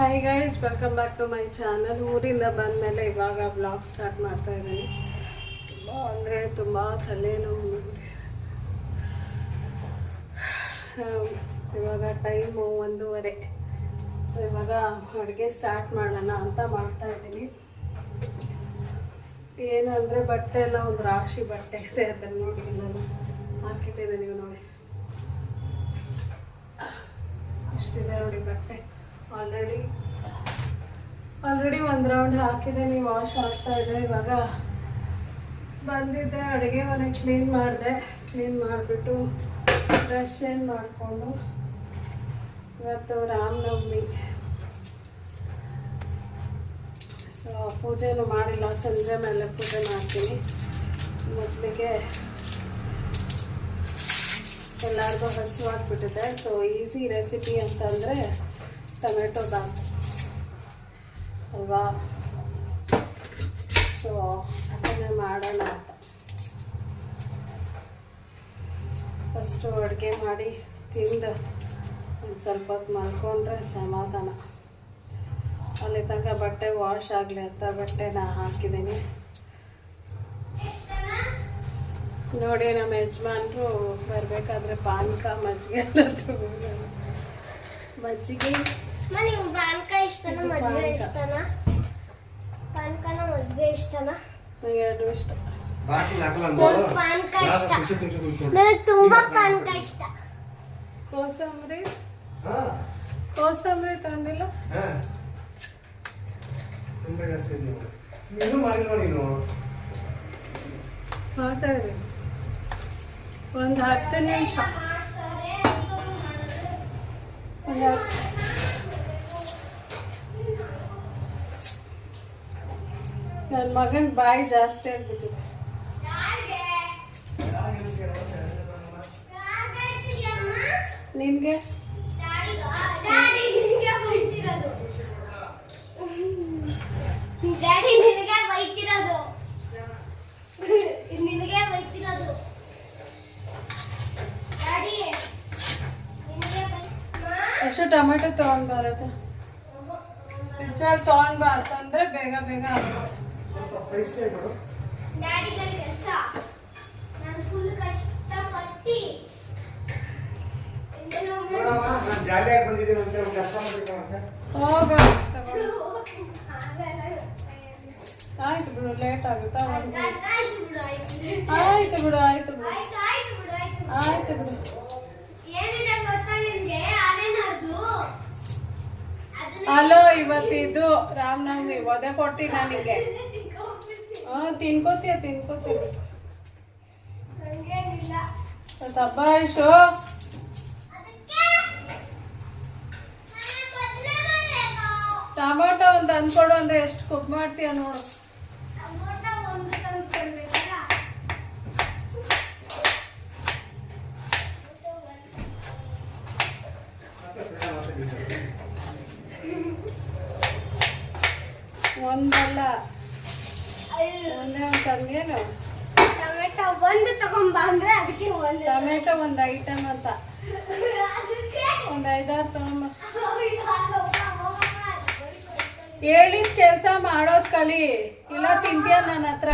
Hi guys welcome back to my channel ಊರಿಂದ ಬಂದಮೇಲೆ ಇವಾಗ ಬ್ಲಾಗ್ ಸ್ಟಾರ್ಟ್ ಮಾಡ್ತಾ ಇದ್ದೀನಿ. ತುಂಬ ಅಂದರೆ ತುಂಬ ತಲೆನೋವು. ಇವಾಗ ಟೈಮು ಒಂದೂವರೆ. ಸೊ ಇವಾಗ ಅಡುಗೆ ಸ್ಟಾರ್ಟ್ ಮಾಡೋಣ ಅಂತ ಮಾಡ್ತಾ ಇದ್ದೀನಿ. ಏನಂದರೆ ಬಟ್ಟೆ ಎಲ್ಲ ಒಂದು ರಾಶಿ ಬಟ್ಟೆ ಇದೆ ಅದನ್ನು ನೋಡಿ ನಾನು. ಹಾಕಿಟ್ಟಿದ್ದೀನಿ ನೀವು ನೋಡಿ. ಇಷ್ಟಿದೆ ನೋಡಿ ಬಟ್ಟೆ. ಆಲ್ರೆಡಿ ಆಲ್ರೆಡಿ ಒಂದು ರೌಂಡ್ ನೀವು ವಾಶ್ ಆಗ್ತಾ ಇದೆ. ಇವಾಗ ಬಂದಿದ್ದೆ, ಅಡುಗೆ ಮನೆ ಕ್ಲೀನ್ ಮಾಡಿದೆ. ಕ್ಲೀನ್ ಮಾಡಿಬಿಟ್ಟು ಬ್ರಷ್ ಚೇಂಜ್ ಮಾಡಿಕೊಂಡು ಇವತ್ತು ರಾಮನವಮಿ. ಸೊ ಪೂಜೆನೂ ಮಾಡಿಲ್ಲ, ಸಂಜೆ ಮೇಲೆ ಪೂಜೆ ಮಾಡ್ತೀನಿ. ಮೊದಲಿಗೆ ಎಲ್ಲರಿಗೂ ಹಸಿವಾಗ್ಬಿಟ್ಟಿದೆ. ಸೊ ಈಸಿ ರೆಸಿಪಿ ಅಂತಂದರೆ ಟೊಮೆಟೊ ಬಾತ್ ಅಲ್ವಾ? ಸೊ ಅದನ್ನೇ ಮಾಡೋಣ ಅಂತ. ಫಸ್ಟು ಅಡುಗೆ ಮಾಡಿ, ತಿಂದು ಒಂದು ಸ್ವಲ್ಪ ಹೊತ್ತು ಮಲ್ಕೊಂಡ್ರೆ ಸಮಾಧಾನ. ಅಲ್ಲಿ ತನಕ ಬಟ್ಟೆ ವಾಶ್ ಆಗಲಿ ಅಂತ ಬಟ್ಟೆ ನಾ ಹಾಕಿದ್ದೀನಿ ನೋಡಿ ನಮ್ಮ ಯಜಮಾನ್ರು ಬರಬೇಕಾದ್ರೆ ಪಾನಕ ಮಜ್ಜಿಗೆ ಎಲ್ಲ ಮಜ್ಜಿಗೆ ನೀವು ಪಾನಕ ಇಷ್ಟನ ಮಜ್ಜಿಗೆ ಇಷ್ಟನ? ಪಾನಕನ ಮಜ್ಜಿಗೆ ಇಷ್ಟನಾ? ನನಗೆ ಎರಡು ಇಷ್ಟ. ಪಾನಕ ಇಷ್ಟ. ನನಗೆ ತುಂಬಾ ಪಾನಕ ಇಷ್ಟ. ಕೋಸಂಬರಿ. ಹಾ. ಕೋಸಂಬರಿ ತಂದಿಲ್ಲ. ಹಾ. ತುಂಬಾ ಜಾಸ್ತಿ ಇದೆ ನೀನು ಮಾಡಿಲ್ವಾ ನೀನು? ಮಾಡ್ತಾ ಇದ್ದೀನಿ. ಒಂದು ಹತ್ತು ನಿಮಿಷ. ಒಂದು ಹತ್ತು ನನ್ನ ಮಗನ ಬಾಯಿ ಜಾಸ್ತಿ ಆಗ್ಬಿಟ್ಟಿದೆ ನಿನಗೆ ಡ್ಯಾಡಿ ನಿನಗೆ ಬೈತಿರೋದು ನಿನಗೆ ಬೈತಿರೋದು ಡ್ಯಾಡಿ ನಿನಗೆ ಬೈ ಎಷ್ಟು ಟೊಮೆಟೊ ತೊಗೊಂಡು ಬರೋದು ಫ್ರಿಜ್ಜಲ್ಲಿ ತೊಗೊಂಡು ಬಾ ಅಂತಂದರೆ ಬೇಗ ಬೇಗ ಆಗ್ಬೋದು ಸ್ಪೈಸಿ ಆಗಿಬಿಡು ಡ್ಯಾಡಿಗಳ ಕೆಲಸ. ನಾನು ಫುಲ್ ಕಷ್ಟಪಟ್ಟು ನೋಡಮ್ಮ ನಾನು ಜಾಲಿಯಾಗಿ ಬಂದಿದ್ದೀನಿ ಅಂತ ಹೇಳಿ ಕಷ್ಟ ಮಾಡ್ಬೇಕಂತ ಹೋಗ. ತಗೊಂಡು ಆಯ್ತು ಬಿಡು ಲೇಟ್ ಆಗುತ್ತಾ ಆಯ್ತು ಬಿಡು ಆಯ್ತು. ಆಯ್ತು ಬಿಡು ಆಯ್ತು ಬಿಡು. ಏನಿದೆ ಗೊತ್ತಾ ನಿನ್ಗೆ? ಅದೇನದು ಅದನ್ನ ಹಲೋ ಇವತ್ತಿದು ರಾಮನವಮಿ ಒದೆ ಕೊಡ್ತೀನಿ ನನಗೆ ಹ್ಞೂ ತಿನ್ಕೋತೀಯ ತಿನ್ಕೋತೀಯ. ಹಬ್ಬ ಟೊಮೊಟೊ ಒಂದು ತಂದ್ಕೊಡು ಅಂದ್ರೆ ಎಷ್ಟು ಕುಕ್ ಮಾಡ್ತೀಯ ನೋಡು. ಒಂದಲ್ಲ. ಅಯ್ಯೋ, ಒಂದೇ ಒಂದು ತಂದೇನು ಟೊಮೆಟೊ ಒಂದು ತಗೊಂಬ ಅಂದ್ರೆ ಅದಕ್ಕೆ ಒಂದು. ಟೊಮೆಟೊ ಒಂದು ಐಟಮ್ ಅಂತ. ಒಂದು ಐದಾರು ತಗೊಂಬ. ಹೇಳಿದ ಕೆಲಸ ಮಾಡೋದು ಕಲಿ. ಇಲ್ಲ ತಿಂತೀಯ ನನ್ನ ಹತ್ರ.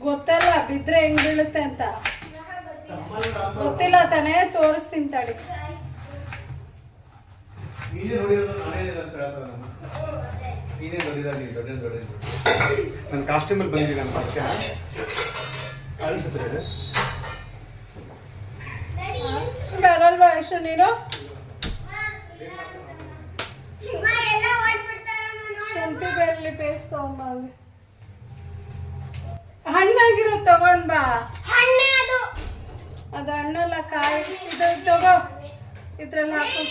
ಗೊತ್ತಲ್ಲ ಬಿದ್ರೆ ಹೆಂಗ್ ಬೀಳುತ್ತೆ ಅಂತ. ಗೊತ್ತಿಲ್ಲ. ತಾನೇ ತೋರಿಸ್ತೀನಿ ತಡಿ ನೀನೇ ನೋಡಿರೋದು ನಾನೇ ಅಂತ ಹೇಳ್ತಾರೆ ನೀನೇ ನೋಡಿದ ನೀನು ದೊಡ್ಡ ದೊಡ್ಡ ನನ್ನ ಕಾಸ್ಟ್ಯೂಮಲ್ಲಿ ಪಕ್ಷ ಅಳಿಸುತ್ತೆ ಬರಲ್ವಾ ಎಷ್ಟು ನೀನು. ಶುಂಠಿ ಬೆಳ್ಳಿ ಪೇಸ್ಟ್ ತಗೊಂಬ ಅಲ್ಲಿ. ಹಣ್ಣಾಗಿರೋ ತಗೊಂಡ್ ಬಾ ಹಣ್ಣೆ ಅದು ಅದು ಹಣ್ಣೆಲ್ಲ ಕಾಯಿ ಇದ್ರಲ್ಲಿ ತಗೋ ಇದ್ರಲ್ಲಿ ಹಾಕು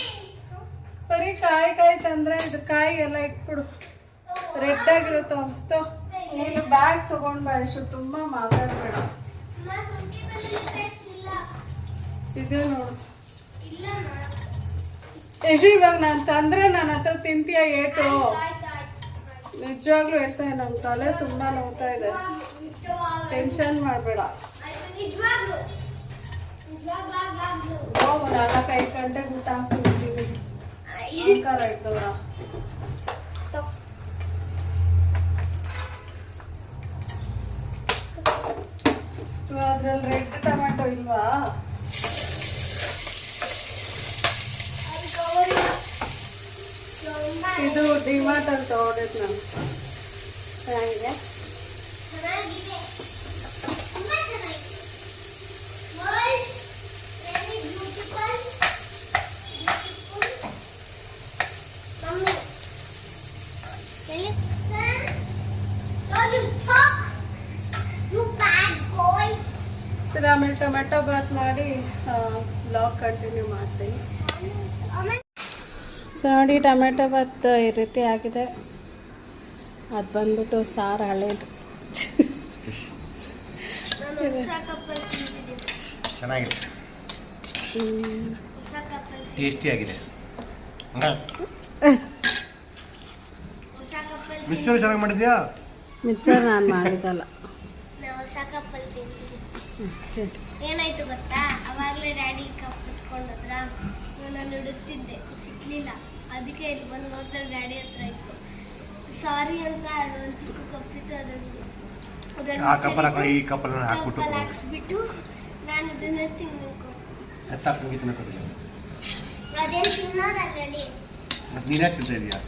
ಬರೀ ಕಾಯಿ ಕಾಯಿ ತಂದ್ರೆ ಇದು ಕಾಯಿ ಎಲ್ಲ ಇಟ್ಬಿಡು ರೆಡ್ ಆಗಿರೋ ತಗೋ ನೀನು ಬ್ಯಾಗ್ ತಗೊಂಡ್ ಬಾ ಎಷ್ಟು ತುಂಬಾ ಮಾತಾಡ್ಬೇಡ. ಇದು ನೋಡು. ಯಶು, ಇವಾಗ ನಾನು ತಂದ್ರೆ ನನ್ನ ಹತ್ರ ತಿಂತೀಯ ಏಟು. ನಿಜವಾಗ್ಲೂ ಹೇಳ್ತಾ ನನ್ನ ತಲೆ ತುಂಬಾ ನೋಡ್ತಾ ಇದೆ ಟೆನ್ಷನ್ ಮಾಡಬೇಡ ನಿಜವಾಗ್ಲು ನಿಜವಾಗ್ಲಾಗ್ಲಾಗ್ಲು ಹೋಗು ನಾಲ್ಕೈದು ಗಂಟೆಗೆ ಊಟ ಹಾಕ್ತಿರ್ತೀವಿ ಅಹಂಕಾರ ಇದ್ದವ್ರ ಅದ್ರಲ್ಲಿ ರೆಡ್ ಟೊಮೆಟೊ ಇಲ್ವಾ ಇದು ಡಿಮಾರ್ಟ್ ಅಲ್ಲಿ ತಗೊಂಡಿದ್ದು ನಾನು ಚೆನ್ನಾಗಿದೆ ಸರಿ ಆಮೇಲೆ ಟೊಮೆಟೊ ಬಾತ್ ಮಾಡಿ ಬ್ಲಾಗ್ ಕಂಟಿನ್ಯೂ ಮಾಡ್ತೀನಿ. ಸೊ ನೋಡಿ ಟೊಮೆಟೊ ಬಾತ್ ಈ ರೀತಿ ಆಗಿದೆ. ಅದು ಬಂದ್ಬಿಟ್ಟು ಸಾರು ಹಳೇದು. ಚೆನ್ನಾಗಿದೆ. ಹ್ಮ್. ಹೊಸ ಕಪ್ಪಲ್ಲಿ ಟೇಸ್ಟಿ ಆಗಿದೆ ಹೊಸ ಮಿಕ್ಸ್ಚರ್ ಚೆನ್ನಾಗಿ ಮಾಡಿದ್ಯಾ? ಮಿಕ್ಸರ್ ನಾನು ಮಾಡಿದ್ದಲ್ಲ. ನಾವು ಹೊಸ ಕಪ್ಪಲ್ಲಿ ತಿಂತೀನಿ ಹ್ಮ್, ಸರಿ. ಏನಾಯ್ತು ಗೊತ್ತಾ? ಅವಾಗಲೇ ಡ್ಯಾಡಿ ಕಪ್ ಇಟ್ಕೊಂಡದ್ರ ನಾನು ಹುಡುಕ್ತಿದ್ದೆ ಸಿಕ್ಲಿಲ್ಲ. ಅದಕ್ಕೆ ಇಲ್ಲಿ ಬಂದು ನೋಡ್ತಾರೆ ಡ್ಯಾಡಿ ಹತ್ರ ಇತ್ತು. ಸಾರಿ ಅಂತ ಅದೊಂದು ಚಿಕ್ಕ ಕಪ್ ಇತ್ತು ಅದನ್ನು ಆ ಕಪ್ಪಲ್ಲ ಈ ಕಪ್ಪಲ್ಲ ಹಾಕ್ಬಿಟ್ಟು ಹಾಕ್ಸ್ಬಿಟ್ಟು ನಾನು ಅದನ್ನ ತಿನ್ನಬೇಕು ಎತ್ತಾಕ್ ಮುಗಿ ತಿನ್ನಕ್ಕೋದಿಲ್ಲ ಅದೇನು ತಿನ್ನೋದು ರೆಡಿ ಮತ್ತೆ ನೀನು ಇದೀಯಾ?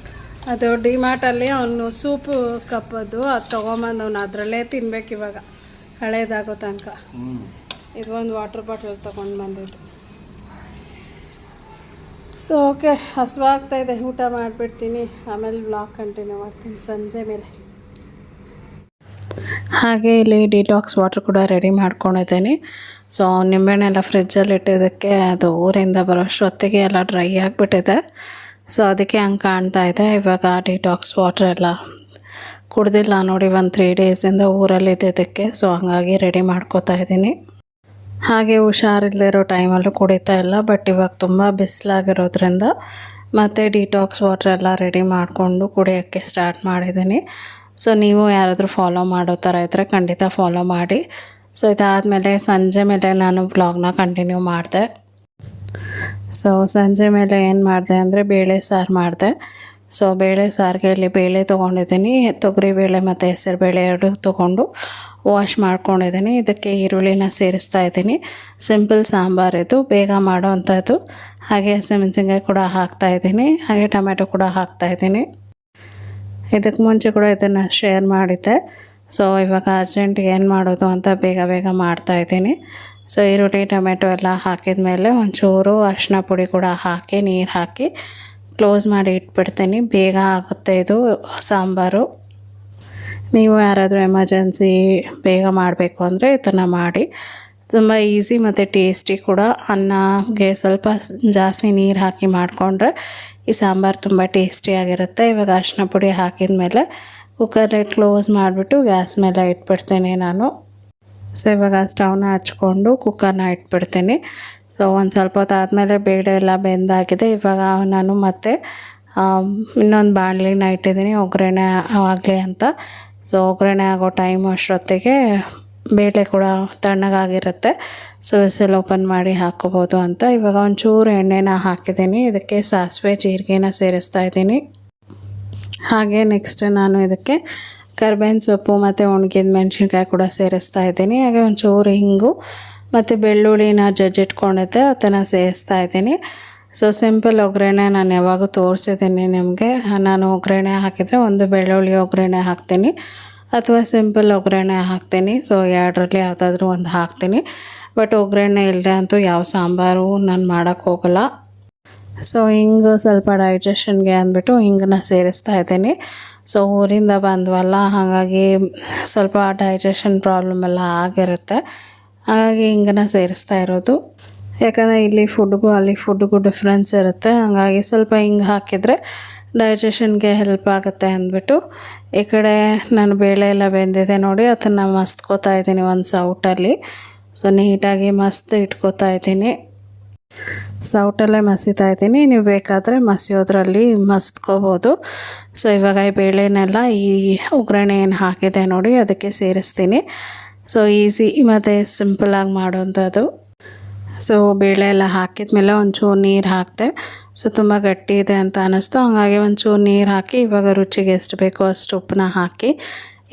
ಅದು ಡಿಮಾರ್ಟಲ್ಲಿ ಅವನು ಸೂಪು ಕಪ್ಪದು ಅದು ತೊಗೊಂಬಂದು ಅವನು ಅದರಲ್ಲೇ ತಿನ್ಬೇಕು ಇವಾಗ. ಹಳೇದಾಗೋ ತನಕ. ಇದು ಒಂದು ವಾಟರ್ ಬಾಟಲ್ ತೊಗೊಂಡು ಬಂದಿದ್ದು. ಸೊ ಓಕೆ ಹಸುವಾಗ್ತಾ ಇದೆ. ಊಟ ಮಾಡಿಬಿಡ್ತೀನಿ. ಆಮೇಲೆ ಬ್ಲಾಗ್ ಕಂಟಿನ್ಯೂ ಮಾಡ್ತೀನಿ ಸಂಜೆ ಮೇಲೆ. ಹಾಗೆ ಇಲ್ಲಿ ಡಿಟಾಕ್ಸ್ ವಾಟರ್ ಕೂಡ ರೆಡಿ ಮಾಡ್ಕೊಂಡಿದ್ದೀನಿ. ಸೊ ನಿಂಬೆಹಣ್ಣೆಲ್ಲ ಫ್ರಿಜ್ಜಲ್ಲಿ ಇಟ್ಟಿದ್ದಕ್ಕೆ ಅದು ಊರಿಂದ ಬರೋಷ್ಟೊತ್ತಿಗೆ ಎಲ್ಲ ಡ್ರೈ ಆಗಿಬಿಟ್ಟಿದೆ. ಸೊ ಅದಕ್ಕೆ ಹಂಗೆ ಕಾಣ್ತಾ ಇದೆ. ಇವಾಗ ಡಿಟಾಕ್ಸ್ ವಾಟರ್ ಎಲ್ಲ ಕುಡ್ದಿಲ್ಲ ನೋಡಿ, ಒಂದು ತ್ರೀ ಡೇಸಿಂದ ಊರಲ್ಲಿ ಇದ್ದಿದ್ದಕ್ಕೆ ಸೊ ಹಂಗಾಗಿ ರೆಡಿ ಮಾಡ್ಕೋತಾ ಇದ್ದೀನಿ. ಹಾಗೆ ಹುಷಾರಿಲ್ಲದಿರೋ ಟೈಮಲ್ಲೂ ಕುಡಿತಾ ಇಲ್ಲ ಬಟ್ ಇವಾಗ ತುಂಬ ಬಿಸಿಲಾಗಿರೋದ್ರಿಂದ ಮತ್ತು ಡಿಟಾಕ್ಸ್ ವಾಟರ್ ಎಲ್ಲ ರೆಡಿ ಮಾಡಿಕೊಂಡು ಕುಡಿಯೋಕ್ಕೆ ಸ್ಟಾರ್ಟ್ ಮಾಡಿದ್ದೀನಿ. ಸೊ ನೀವು ಯಾರಾದರೂ ಫಾಲೋ ಮಾಡೋ ಥರ ಇದ್ದರೆ ಖಂಡಿತ ಫಾಲೋ ಮಾಡಿ. ಸೊ ಇದಾದಮೇಲೆ ಸಂಜೆ ಮೇಲೆ ನಾನು ಬ್ಲಾಗ್ನ ಕಂಟಿನ್ಯೂ ಮಾಡಿದೆ. ಸೊ ಸಂಜೆ ಮೇಲೆ ಏನು ಮಾಡಿದೆ ಅಂದರೆ ಬೇಳೆ ಸಾರು ಮಾಡಿದೆ. ಸೊ ಬೇಳೆ ಸಾರಿಗೆ ಇಲ್ಲಿ ಬೇಳೆ ತೊಗೊಂಡಿದ್ದೀನಿ, ತೊಗರಿ ಬೇಳೆ ಮತ್ತು ಹೆಸರು ಬೇಳೆ ಎರಡು ತೊಗೊಂಡು ವಾಶ್ ಮಾಡ್ಕೊಂಡಿದ್ದೀನಿ. ಇದಕ್ಕೆ ಈರುಳ್ಳಿನ ಸೇರಿಸ್ತಾ ಇದ್ದೀನಿ. ಸಿಂಪಲ್ ಸಾಂಬಾರಿದು ಬೇಗ ಮಾಡೋ ಅಂಥದ್ದು ಹಾಗೆ ಹಸಿಮೆಣಸಿನ್ಕಾಯಿ ಕೂಡ ಹಾಕ್ತಾ ಇದ್ದೀನಿ, ಹಾಗೆ ಟೊಮೆಟೊ ಕೂಡ ಹಾಕ್ತಾ ಇದ್ದೀನಿ. ಇದಕ್ಕೆ ಮುಂಚೆ ಕೂಡ ಇದನ್ನು ಶೇರ್ ಮಾಡಿದ್ದೆ. ಸೊ ಇವಾಗ ಅರ್ಜೆಂಟಿಗೆ ಏನು ಮಾಡೋದು ಅಂತ ಬೇಗ ಬೇಗ ಮಾಡ್ತಾ ಇದ್ದೀನಿ. ಸೊ ಈರುಳ್ಳಿ, ಟೊಮೆಟೊ ಎಲ್ಲ ಹಾಕಿದ ಮೇಲೆ ಒಂಚೂರು ಅರಿಶಿನ ಪುಡಿ ಕೂಡ ಹಾಕಿ, ನೀರು ಹಾಕಿ ಕ್ಲೋಸ್ ಮಾಡಿ ಇಟ್ಬಿಡ್ತೀನಿ. ಬೇಗ ಆಗುತ್ತೆ ಇದು ಸಾಂಬಾರು. ನೀವು ಯಾರಾದರೂ ಎಮರ್ಜೆನ್ಸಿ ಬೇಗ ಮಾಡಬೇಕು ಅಂದರೆ ಇದನ್ನು ಮಾಡಿ. ತುಂಬ ಈಸಿ ಮತ್ತು ಟೇಸ್ಟಿ ಕೂಡ. ಅನ್ನಗೆ ಸ್ವಲ್ಪ ಜಾಸ್ತಿ ನೀರು ಹಾಕಿ ಮಾಡಿಕೊಂಡ್ರೆ ಈ ಸಾಂಬಾರು ತುಂಬ ಟೇಸ್ಟಿಯಾಗಿರುತ್ತೆ ಇವಾಗ ಅರಿಶಿನ ಪುಡಿ ಹಾಕಿದ ಮೇಲೆ ಕುಕ್ಕರ್ಲಿ ಕ್ಲೋಸ್ ಮಾಡಿಬಿಟ್ಟು ಗ್ಯಾಸ್ ಮೇಲೆ ಇಟ್ಬಿಡ್ತೀನಿ ನಾನು. ಸೊ ಇವಾಗ ಸ್ಟವ್ನ ಹಚ್ಕೊಂಡು ಕುಕ್ಕರ್ನ ಇಟ್ಬಿಡ್ತೀನಿ. ಸೊ ಒಂದು ಸ್ವಲ್ಪ ಹೊತ್ತು ಆದಮೇಲೆ ಬೇಳೆ ಎಲ್ಲ ಬೆಂದಾಗಿದೆ. ಇವಾಗ ನಾನು ಮತ್ತೆ ಇನ್ನೊಂದು ಬಾಣಲಿನ ಇಟ್ಟಿದ್ದೀನಿ, ಒಗ್ಗರಣೆ ಆಗಲಿ ಅಂತ. ಸೊ ಒಗ್ಗರಣೆ ಆಗೋ ಟೈಮ್ ಅಷ್ಟೊತ್ತಿಗೆ ಬೇಳೆ ಕೂಡ ತಣ್ಣಗಾಗಿರುತ್ತೆ. ಸೊ ವಿಸಲ್ ಓಪನ್ ಮಾಡಿ ಹಾಕೋಬೋದು ಅಂತ. ಇವಾಗ ಒಂಚೂರು ಎಣ್ಣೆನ ಹಾಕಿದ್ದೀನಿ. ಇದಕ್ಕೆ ಸಾಸಿವೆ, ಜೀರಿಗೆನ ಸೇರಿಸ್ತಾ ಇದ್ದೀನಿ. ಹಾಗೆ ನೆಕ್ಸ್ಟ್ ನಾನು ಇದಕ್ಕೆ ಕರ್ಬೇವಿನ ಸೊಪ್ಪು ಮತ್ತು ಒಣಗಿದ ಮೆಣಸಿನ್ಕಾಯಿ ಕೂಡ ಸೇರಿಸ್ತಾ ಇದ್ದೀನಿ. ಹಾಗೆ ಒಂಚೂರು ಹಿಂಗು ಮತ್ತು ಬೆಳ್ಳುಳ್ಳಿನ ಜಜ್ಜಿಟ್ಕೊಂಡಿದ್ದೆ, ಅದನ್ನು ಸೇರಿಸ್ತಾ ಇದ್ದೀನಿ. ಸೊ ಸಿಂಪಲ್ ಒಗ್ಗರಣೆ ನಾನು ಯಾವಾಗೂ ತೋರಿಸಿದ್ದೀನಿ ನಿಮಗೆ. ನಾನು ಒಗ್ಗರಣೆ ಹಾಕಿದರೆ ಒಂದು ಬೆಳ್ಳುಳ್ಳಿ ಒಗ್ಗರಣೆ ಹಾಕ್ತೀನಿ ಅಥವಾ ಸಿಂಪಲ್ ಒಗ್ಗರಣೆ ಹಾಕ್ತೀನಿ. ಸೊ ಎರಡರಲ್ಲಿ ಯಾವುದಾದ್ರೂ ಒಂದು ಹಾಕ್ತೀನಿ. ಬಟ್ ಒಗ್ಗರಣೆ ಇಲ್ಲದೆ ಅಂತೂ ಯಾವ ಸಾಂಬಾರು ನಾನು ಮಾಡೋಕ್ಕೆ ಹೋಗಲ್ಲ. ಸೊ ಹಿಂಗೆ ಸ್ವಲ್ಪ ಡೈಜೆಷನ್ಗೆ ಅಂದ್ಬಿಟ್ಟು ಹಿಂಗನ್ನ ಸೇರಿಸ್ತಾ ಇದ್ದೀನಿ. ಸೊ ಊರಿಂದ ಬಂದ್ವಲ್ಲ, ಹಾಗಾಗಿ ಸ್ವಲ್ಪ ಡೈಜೆಷನ್ ಪ್ರಾಬ್ಲಮ್ ಎಲ್ಲ ಆಗಿರುತ್ತೆ. ಹಾಗಾಗಿ ಹಿಂಗನ ಸೇರಿಸ್ತಾ ಇರೋದು. ಯಾಕಂದರೆ ಇಲ್ಲಿ ಫುಡ್ಗೂ ಅಲ್ಲಿ ಫುಡ್ಗೂ ಡಿಫ್ರೆನ್ಸ್ ಇರುತ್ತೆ. ಹಾಗಾಗಿ ಸ್ವಲ್ಪ ಹಿಂಗೆ ಹಾಕಿದರೆ ಡೈಜೆಷನ್ಗೆ ಹೆಲ್ಪ್ ಆಗುತ್ತೆ ಅಂದ್ಬಿಟ್ಟು, ಈ ಕಡೆ ನಾನು ಬೇಳೆ ಎಲ್ಲ ಬೆಂದಿದೆ ನೋಡಿ, ಅದನ್ನು ಮಸ್ತ್ಕೋತಾ ಇದ್ದೀನಿ ಒಂದು ಸೌಟಲ್ಲಿ ಸೊ ನೀಟಾಗಿ ಮಸ್ತ್ ಇಟ್ಕೋತಾ ಇದ್ದೀನಿ. ಸೌಟಲ್ಲೇ ಮಸೀತಾ ಇದ್ದೀನಿ. ನೀವು ಬೇಕಾದರೆ ಮಸಿಯೋದ್ರಲ್ಲಿ ಮಸ್ತ್ಕೋಬೋದು ಸೊ ಇವಾಗ ಈ ಬೇಳೆನೆಲ್ಲ ಈ ಒಗ್ಗರಣೆ ಏನು ಹಾಕಿದೆ ನೋಡಿ, ಅದಕ್ಕೆ ಸೇರಿಸ್ತೀನಿ. ಸೊ ಈಸಿ ಮತ್ತು ಸಿಂಪಲಾಗಿ ಮಾಡೋಂಥದ್ದು. ಸೊ ಬೇಳೆ ಎಲ್ಲ ಹಾಕಿದ್ಮೇಲೆ ಒಂಚೂರು ನೀರು ಹಾಕಿದೆ. ಸೊ ತುಂಬ ಗಟ್ಟಿ ಇದೆ ಅಂತ ಅನ್ನಿಸ್ತು. ಹಾಗಾಗಿ ಒಂಚೂರು ನೀರು ಹಾಕಿ, ಇವಾಗ ರುಚಿಗೆ ಎಷ್ಟು ಬೇಕೋ ಅಷ್ಟು ಉಪ್ಪನ್ನ ಹಾಕಿ,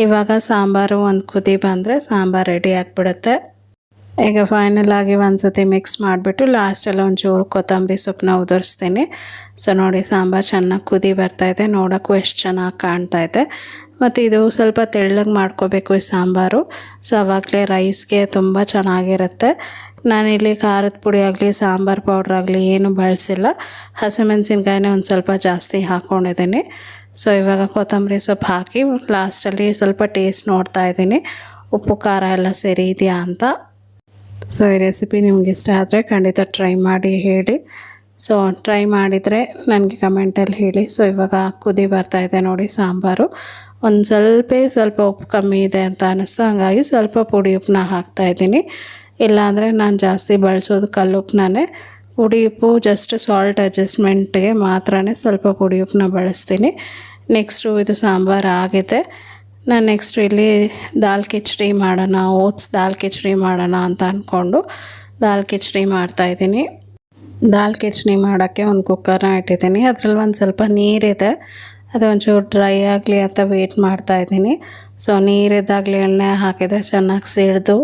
ಇವಾಗ ಸಾಂಬಾರು ಒಂದು ಕುದಿ ಬಂದರೆ ಸಾಂಬಾರು ರೆಡಿ ಆಗಿಬಿಡುತ್ತೆ. ಈಗ ಫೈನಲ್ ಆಗಿ ಒಂದು ಸತಿ ಮಿಕ್ಸ್ ಮಾಡಿಬಿಟ್ಟು ಲಾಸ್ಟಲ್ಲಿ ಒಂಚೂರು ಕೊತ್ತಂಬರಿ ಸೊಪ್ಪನ್ನ ಉದುರಿಸ್ತೀನಿ. ಸೊ ನೋಡಿ ಸಾಂಬಾರು ಚೆನ್ನಾಗಿ ಕುದಿ ಬರ್ತಾಯಿದೆ ನೋಡೋಕ್ಕೂ ಎಷ್ಟು ಚೆನ್ನಾಗಿ ಕಾಣ್ತಾ ಇದೆ. ಮತ್ತು ಇದು ಸ್ವಲ್ಪ ತೆಳ್ಳಗೆ ಮಾಡ್ಕೋಬೇಕು ಈ ಸಾಂಬಾರು. ಸೊ ಅವಾಗಲೇ ರೈಸ್ಗೆ ತುಂಬ ಚೆನ್ನಾಗಿರುತ್ತೆ. ನಾನಿಲ್ಲಿ ಖಾರದ ಪುಡಿ ಆಗಲಿ, ಸಾಂಬಾರು ಪೌಡ್ರ್ ಆಗಲಿ ಏನು ಬಳಸಿಲ್ಲ. ಹಸಿಮೆಣಸಿನ್ಕಾಯಿನೇ ಒಂದು ಸ್ವಲ್ಪ ಜಾಸ್ತಿ ಹಾಕ್ಕೊಂಡಿದ್ದೀನಿ ಸೊ ಇವಾಗ ಕೊತ್ತಂಬರಿ ಸೊಪ್ಪು ಹಾಕಿ ಲಾಸ್ಟಲ್ಲಿ ಸ್ವಲ್ಪ ಟೇಸ್ಟ್ ನೋಡ್ತಾ ಇದ್ದೀನಿ. ಉಪ್ಪು ಖಾರ ಎಲ್ಲ ಸರಿ ಇದೆಯಾ ಅಂತ. ಸೊ, ಈ ರೆಸಿಪಿ ನಿಮ್ಗೆ ಇಷ್ಟ ಆದರೆ ಖಂಡಿತ ಟ್ರೈ ಮಾಡಿ ಹೇಳಿ. ಸೊ ಟ್ರೈ ಮಾಡಿದರೆ ನನಗೆ ಕಮೆಂಟಲ್ಲಿ ಹೇಳಿ. ಸೊ ಇವಾಗ ಕುದಿ ಬರ್ತಾ ಇದೆ ನೋಡಿ ಸಾಂಬಾರು. ಒಂದು ಸ್ವಲ್ಪ ಸ್ವಲ್ಪ ಉಪ್ಪು ಕಮ್ಮಿ ಇದೆ ಅಂತ ಅನ್ನಿಸ್ತು ಹಾಗಾಗಿ ಸ್ವಲ್ಪ ಪುಡಿ ಉಪ್ಪನ್ನ ಹಾಕ್ತಾಯಿದ್ದೀನಿ ಇಲ್ಲಾಂದರೆ ನಾನು ಜಾಸ್ತಿ ಬಳಸೋದು ಕಲ್ಲುಪ್ಪನೇ ಪುಡಿ ಉಪ್ಪು ಜಸ್ಟ್ ಸಾಲ್ಟ್ ಅಡ್ಜಸ್ಟ್ಮೆಂಟ್ಗೆ ಮಾತ್ರನೇ ಸ್ವಲ್ಪ ಪುಡಿ ಉಪ್ಪನ್ನ ಬಳಸ್ತೀನಿ. ನೆಕ್ಸ್ಟು ಇದು ಸಾಂಬಾರು ಆಗಿದೆ. ನಾನು ನೆಕ್ಸ್ಟ್ ಇಲ್ಲಿ ದಾಲ್ ಕಿಚಡಿ ಮಾಡೋಣ, ಓಟ್ಸ್ ದಾಲ್ ಕಿಚಡಿ ಮಾಡೋಣ ಅಂತ ಅಂದ್ಕೊಂಡು ದಾಲ್ ಕಿಚಡಿ ಮಾಡ್ತಾಯಿದ್ದೀನಿ ದಾಲ್ ಕಿಚಡಿ ಮಾಡೋಕ್ಕೆ ಒಂದು ಕುಕ್ಕರ್ನ ಇಟ್ಟಿದ್ದೀನಿ. ಅದರಲ್ಲಿ ಒಂದು ಸ್ವಲ್ಪ ನೀರಿದೆ. ಅದು ಒಂಚೂರು ಡ್ರೈ ಆಗಲಿ ಅಂತ ವೆಯ್ಟ್ ಮಾಡ್ತಾ ಇದ್ದೀನಿ. ಸೊ ನೀರಿದ್ದಾಗಲಿ ಎಣ್ಣೆ ಹಾಕಿದರೆ ಚೆನ್ನಾಗಿ ಸಿಡಿದು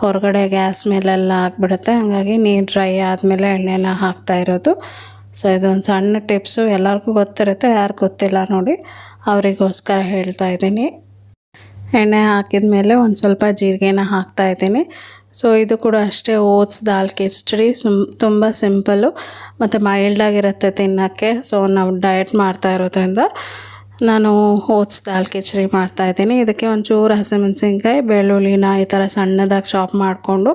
ಹೊರಗಡೆ ಗ್ಯಾಸ್ ಮೇಲೆಲ್ಲ ಹಾಕ್ಬಿಡುತ್ತೆ ಹಾಗಾಗಿ ನೀರು ಡ್ರೈ ಆದಮೇಲೆ ಎಣ್ಣೆನ ಹಾಕ್ತಾ ಇರೋದು. ಸೊ ಇದೊಂದು ಸಣ್ಣ ಟಿಪ್ಸು ಎಲ್ಲರಿಗೂ ಗೊತ್ತಿರುತ್ತೆ, ಯಾರು ಗೊತ್ತಿಲ್ಲ ನೋಡಿ. ಅವರಿಗೋಸ್ಕರ ಹೇಳ್ತಾ ಇದ್ದೀನಿ. ಎಣ್ಣೆ ಹಾಕಿದ ಮೇಲೆ ಒಂದು ಸ್ವಲ್ಪ ಜೀರಿಗೆನ ಹಾಕ್ತಾ ಇದ್ದೀನಿ. ಸೊ ಇದು ಕೂಡ ಅಷ್ಟೇ ಓಟ್ಸ್, ದಾಲ್ ಕಿಚಡಿ ಸುಮ್ ತುಂಬ ಸಿಂಪಲ್ಲು ಮತ್ತು ಮೈಲ್ಡಾಗಿರುತ್ತೆ ತಿನ್ನೋಕ್ಕೆ. ಸೊ ನಾವು ಡಯಟ್ ಮಾಡ್ತಾ ಇರೋದ್ರಿಂದ ನಾನು ಓಟ್ಸ್, ದಾಲ್ ಕಿಚಡಿ ಮಾಡ್ತಾಯಿದ್ದೀನಿ ಇದಕ್ಕೆ ಒಂಚೂರು ಹಸಿಮೆಣಸಿನ್ಕಾಯಿ, ಬೆಳ್ಳುಳ್ಳಿನ ಈ ಥರ ಸಣ್ಣದಾಗಿ ಚಾಪ್ ಮಾಡಿಕೊಂಡು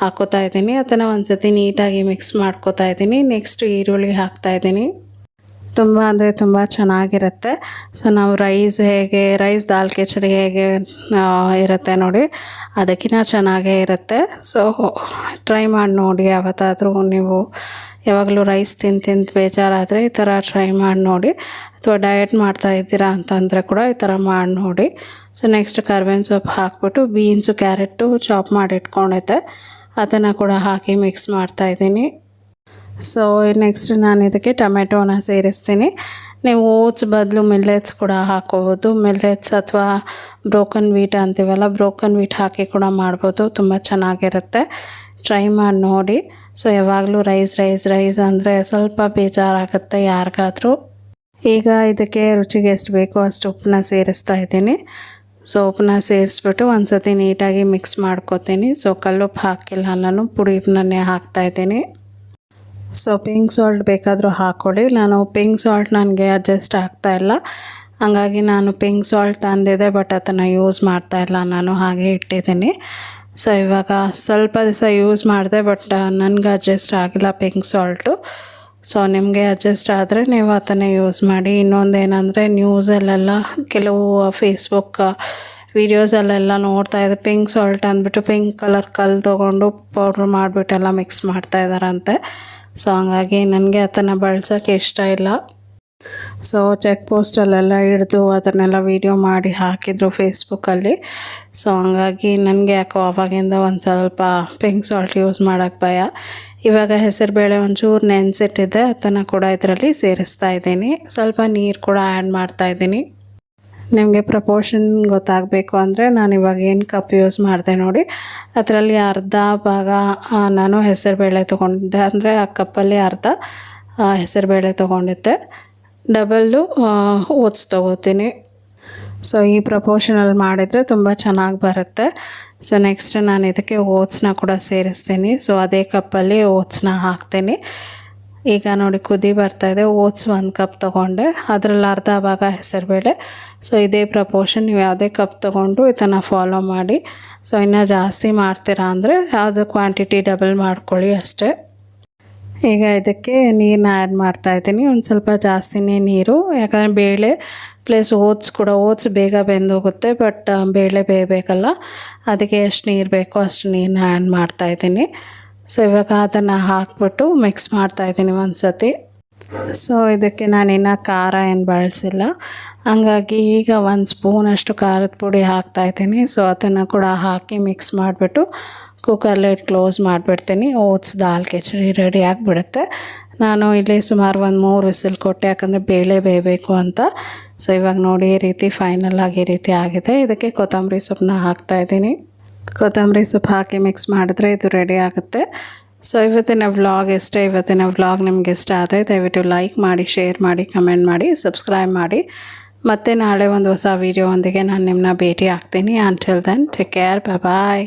ಹಾಕೋತಾ ಇದ್ದೀನಿ. ಅದನ್ನು ಒಂದು ಸತಿ ನೀಟಾಗಿ ಮಿಕ್ಸ್ ಮಾಡ್ಕೋತಾ ಇದ್ದೀನಿ. ನೆಕ್ಸ್ಟ್ ಈರುಳ್ಳಿ ಹಾಕ್ತಾಯಿದ್ದೀನಿ ತುಂಬ ಅಂದರೆ ತುಂಬ ಚೆನ್ನಾಗಿರುತ್ತೆ. ಸೊ ನಾವು ರೈಸ್ ಹೇಗೆ ರೈಸ್ ದಾಲ್ ಕಿಚಡಿ ಹೇಗೆ ಇರುತ್ತೆ ನೋಡಿ. ಅದಕ್ಕಿಂತ ಚೆನ್ನಾಗೇ ಇರುತ್ತೆ. ಸೊ ಟ್ರೈ ಮಾಡಿ ನೋಡಿ ಯಾವತ್ತಾದರೂ ನೀವು. ಯಾವಾಗಲೂ ರೈಸ್ ತಿಂದು ತಿಂದು ಬೇಜಾರಾದರೆ ಈ ಥರ ಟ್ರೈ ಮಾಡಿ ನೋಡಿ. ಅಥವಾ ಡಯಟ್ ಮಾಡ್ತಾ ಇದ್ದೀರಾ ಅಂತಂದರೆ ಕೂಡ ಈ ಥರ ಮಾಡಿ ನೋಡಿ. ಸೊ ನೆಕ್ಸ್ಟ್ ಕರ್ಬೇವಿನ ಸೊಪ್ಪು ಹಾಕ್ಬಿಟ್ಟು ಬೀನ್ಸು ಕ್ಯಾರೆಟು ಚಾಪ್ ಮಾಡಿ ಇಟ್ಕೊಂಡಿದ್ದೆ ಅದನ್ನು ಕೂಡ ಹಾಕಿ ಮಿಕ್ಸ್ ಮಾಡ್ತಾಯಿದ್ದೀನಿ ಸೊ ನೆಕ್ಸ್ಟ್ ನಾನು ಇದಕ್ಕೆ ಟೊಮೆಟೊನ ಸೇರಿಸ್ತೀನಿ. ನೀವು ಓಟ್ಸ್ ಬದಲು ಮಿಲ್ಲೆಟ್ಸ್ ಕೂಡ ಹಾಕೋಬೋದು ಮಿಲ್ಲೆಟ್ಸ್ ಅಥವಾ ಬ್ರೋಕನ್ ವೀಟ್ ಅಂತೀವಲ್ಲ ಬ್ರೋಕನ್ ವೀಟ್ ಹಾಕಿ ಕೂಡ ಮಾಡ್ಬೋದು. ತುಂಬ ಚೆನ್ನಾಗಿರುತ್ತೆ. ಟ್ರೈ ಮಾಡಿ ನೋಡಿ. ಸೊ ಯಾವಾಗಲೂ ರೈಸ್ ರೈಸ್ ರೈಸ್ ಅಂದರೆ ಸ್ವಲ್ಪ ಬೇಜಾರಾಗುತ್ತೆ ಯಾರಿಗಾದರೂ. ಈಗ ಇದಕ್ಕೆ ರುಚಿಗೆ ಎಷ್ಟು ಬೇಕೋ ಅಷ್ಟು ಉಪ್ಪನ್ನ ಸೇರಿಸ್ತಾ ಇದ್ದೀನಿ. ಸೊ ಉಪ್ಪನ್ನ ಸೇರಿಸ್ಬಿಟ್ಟು ಒಂದು ಸತಿ ನೀಟಾಗಿ ಮಿಕ್ಸ್ ಮಾಡ್ಕೊತೀನಿ. ಸೊ ಕಲ್ಲುಪ್ಪು ಹಾಕಿಲ್ಲ, ನಾನು ಪುಡಿ ಉಪ್ಪನ್ನೇ ಹಾಕ್ತಾಯಿದ್ದೀನಿ ಸೊ ಪಿಂಕ್ ಸಾಲ್ಟ್ ಬೇಕಾದರೂ ಹಾಕ್ಕೊಡಿ ನಾನು ಪಿಂಕ್ ಸಾಲ್ಟ್ ನನಗೆ ಅಡ್ಜಸ್ಟ್ ಇಲ್ಲ. ಹಾಗಾಗಿ ನಾನು ಪಿಂಕ್ ಸಾಲ್ಟ್ ತಂದಿದ್ದೆ ಬಟ್ ಅದನ್ನು ಯೂಸ್ ಮಾಡ್ತಾ ಇಲ್ಲ. ನಾನು ಹಾಗೆ ಇಟ್ಟಿದ್ದೀನಿ. ಸೊ ಇವಾಗ ಸ್ವಲ್ಪ ದಿವಸ ಯೂಸ್ ಮಾಡಿದೆ ಬಟ್ ನನಗೆ ಅಡ್ಜಸ್ಟ್ ಆಗಿಲ್ಲ ಪಿಂಕ್ ಸಾಲ್ಟು ಸೊ ನಿಮಗೆ ಅಡ್ಜಸ್ಟ್ ಆದರೆ ನೀವು ಅದನ್ನೇ ಯೂಸ್ ಮಾಡಿ. ಇನ್ನೊಂದು ಏನಂದರೆ ನ್ಯೂಸಲ್ಲೆಲ್ಲ ಕೆಲವು ಫೇಸ್ಬುಕ್ ವೀಡಿಯೋಸಲ್ಲೆಲ್ಲ ನೋಡ್ತಾ ಇದ್ದೆ. ಪಿಂಕ್ ಸಾಲ್ಟ್ ಅಂದ್ಬಿಟ್ಟು ಪಿಂಕ್ ಕಲರ್ ಕಲ್ಲು ತೊಗೊಂಡು ಪೌಡ್ರ್ ಮಾಡಿಬಿಟ್ಟೆಲ್ಲ ಮಿಕ್ಸ್ ಮಾಡ್ತಾ ಇದ್ದಾರಂತೆ. ಸೊ ಹಾಗಾಗಿ ನನಗೆ ಅದನ್ನು ಬಳಸೋಕ್ಕೆ ಇಷ್ಟ ಇಲ್ಲ ಸೊ ಚೆಕ್ ಪೋಸ್ಟಲ್ಲೆಲ್ಲ ಹಿಡಿದು ಅದನ್ನೆಲ್ಲ ವೀಡಿಯೋ ಮಾಡಿ ಹಾಕಿದ್ರು ಫೇಸ್ಬುಕ್ಕಲ್ಲಿ ಸೊ ಹಂಗಾಗಿ ನನಗೆ ಯಾಕೋ ಅವಾಗಿಂದ ಒಂದು ಸ್ವಲ್ಪ ಪಿಂಕ್ ಸಾಲ್ಟ್ ಯೂಸ್ ಮಾಡೋಕ್ಕೆ ಭಯ ಇವಾಗ ಹೆಸರುಬೇಳೆ ಒಂಚೂರು ನೆನೆಸಿಟ್ಟಿದ್ದೆ ಅದನ್ನು ಕೂಡ ಇದರಲ್ಲಿ ಸೇರಿಸ್ತಾ ಇದ್ದೀನಿ ಸ್ವಲ್ಪ ನೀರು ಕೂಡ ಆ್ಯಡ್ ಮಾಡ್ತಾ ಇದ್ದೀನಿ ನಿಮಗೆ ಪ್ರಪೋರ್ಷನ್ ಗೊತ್ತಾಗಬೇಕು ಅಂದರೆ ನಾನು ಇವಾಗ ಏನು ಕಪ್ ಯೂಸ್ ಮಾಡಿದೆ ನೋಡಿ. ಅದರಲ್ಲಿ ಅರ್ಧ ಭಾಗ ನಾನು ಹೆಸರುಬೇಳೆ ತೊಗೊಂಡಿದ್ದೆ. ಅಂದರೆ ಆ ಕಪ್ಪಲ್ಲಿ ಅರ್ಧ ಹೆಸರುಬೇಳೆ ತೊಗೊಂಡಿದ್ದೆ. Double oats ತೊಗೋತೀನಿ. ಸೊ ಈ ಪ್ರಪೋರ್ಷನಲ್ಲಿ ಮಾಡಿದರೆ ತುಂಬ ಚೆನ್ನಾಗಿ ಬರುತ್ತೆ. ಸೊ ನೆಕ್ಸ್ಟ್ ನಾನು ಇದಕ್ಕೆ ಓಟ್ಸ್ನ ಕೂಡ ಸೇರಿಸ್ತೀನಿ. ಸೊ ಅದೇ ಕಪ್ಪಲ್ಲಿ ಓಟ್ಸ್ನ ಹಾಕ್ತೀನಿ. ಈಗ ನೋಡಿ ಕುದಿ ಬರ್ತಾ ಇದೆ. ಓಟ್ಸ್ ಒಂದು ಕಪ್ ತೊಗೊಂಡೆ. ಅದರಲ್ಲಿ ಅರ್ಧ ಭಾಗ ಹೆಸರುಬೇಳೆ ಸೊ ಇದೇ ಪ್ರಪೋರ್ಷನ್ ನೀವು ಯಾವುದೇ ಕಪ್ ತೊಗೊಂಡು ಇದನ್ನು ಫಾಲೋ ಮಾಡಿ. ಸೊ ಇನ್ನೂ ಜಾಸ್ತಿ ಮಾಡ್ತೀರಾ ಅಂದರೆ ಯಾವುದು ಕ್ವಾಂಟಿಟಿ ಡಬಲ್ ಮಾಡ್ಕೊಳ್ಳಿ ಅಷ್ಟೇ. ಈಗ ಇದಕ್ಕೆ ನೀರನ್ನ ಆ್ಯಡ್ ಮಾಡ್ತಾ ಇದ್ದೀನಿ. ಒಂದು ಸ್ವಲ್ಪ ಜಾಸ್ತಿನೇ ನೀರು. ಯಾಕಂದರೆ ಬೇಳೆ ಪ್ಲಸ್ ಓಟ್ಸ್ ಕೂಡ, ಓಟ್ಸ್ ಬೇಗ ಬೆಂದೋಗುತ್ತೆ ಬಟ್ ಬೇಳೆ ಬೇಯಬೇಕಲ್ಲ ಅದಕ್ಕೆ ಎಷ್ಟು ನೀರು ಬೇಕೋ ಅಷ್ಟು ನೀರನ್ನ ಆ್ಯಡ್ ಮಾಡ್ತಾ ಇದ್ದೀನಿ. ಸೊ ಇವಾಗ ಅದನ್ನು ಹಾಕ್ಬಿಟ್ಟು ಮಿಕ್ಸ್ ಮಾಡ್ತಾಯಿದ್ದೀನಿ ಒಂದು ಸತಿ ಸೊ ಇದಕ್ಕೆ ನಾನಿನ್ನು ಖಾರ ಏನು ಬಳಸಿಲ್ಲ. ಹಂಗಾಗಿ ಈಗ ಒಂದು ಸ್ಪೂನಷ್ಟು ಖಾರದ ಪುಡಿ ಹಾಕ್ತಾಯಿದ್ದೀನಿ ಸೊ ಅದನ್ನು ಕೂಡ ಹಾಕಿ ಮಿಕ್ಸ್ ಮಾಡಿಬಿಟ್ಟು ಕುಕ್ಕರ್ ಲಿಡ್ ಕ್ಲೋಸ್ ಮಾಡಿಬಿಡ್ತೀನಿ. ಓಟ್ಸ್, ದಾಲ್, ಕಿಚಡಿ ರೆಡಿ ಆಗಿಬಿಡುತ್ತೆ. ನಾನು ಇಲ್ಲಿ ಸುಮಾರು ಒಂದು ಮೂರು ವಿಸಿಲ್ ಕೊಟ್ಟೆ, ಯಾಕಂದರೆ ಬೇಳೆ ಬೇಯಬೇಕು ಅಂತ. ಸೊ ಇವಾಗ ನೋಡಿ ಈ ರೀತಿ ಫೈನಲ್ ಆಗಿ ಈ ರೀತಿ ಆಗಿದೆ. ಇದಕ್ಕೆ ಕೊತ್ತಂಬರಿ ಸೊಪ್ಪನ್ನ ಹಾಕ್ತಾಯಿದ್ದೀನಿ ಕೊತ್ತಂಬರಿ ಸೊಪ್ಪು ಹಾಕಿ ಮಿಕ್ಸ್ ಮಾಡಿದ್ರೆ ಇದು ರೆಡಿ ಆಗುತ್ತೆ. ಸೊ ಇವತ್ತಿನ ವ್ಲಾಗ್ ಇಷ್ಟ ಇವತ್ತಿನ ವ್ಲಾಗ್ ನಿಮ್ಗೆ ಇಷ್ಟ ಆದರೆ ದಯವಿಟ್ಟು ಲೈಕ್ ಮಾಡಿ ಶೇರ್ ಮಾಡಿ ಕಮೆಂಟ್ ಮಾಡಿ ಸಬ್ಸ್ಕ್ರೈಬ್ ಮಾಡಿ. ಮತ್ತೆ ನಾಳೆ ಒಂದು ಹೊಸ ವೀಡಿಯೋ ಒಂದಿಗೆ ನಾನು ನಿಮ್ಮನ್ನ ಭೇಟಿ ಆಗ್ತೀನಿ until then take care bye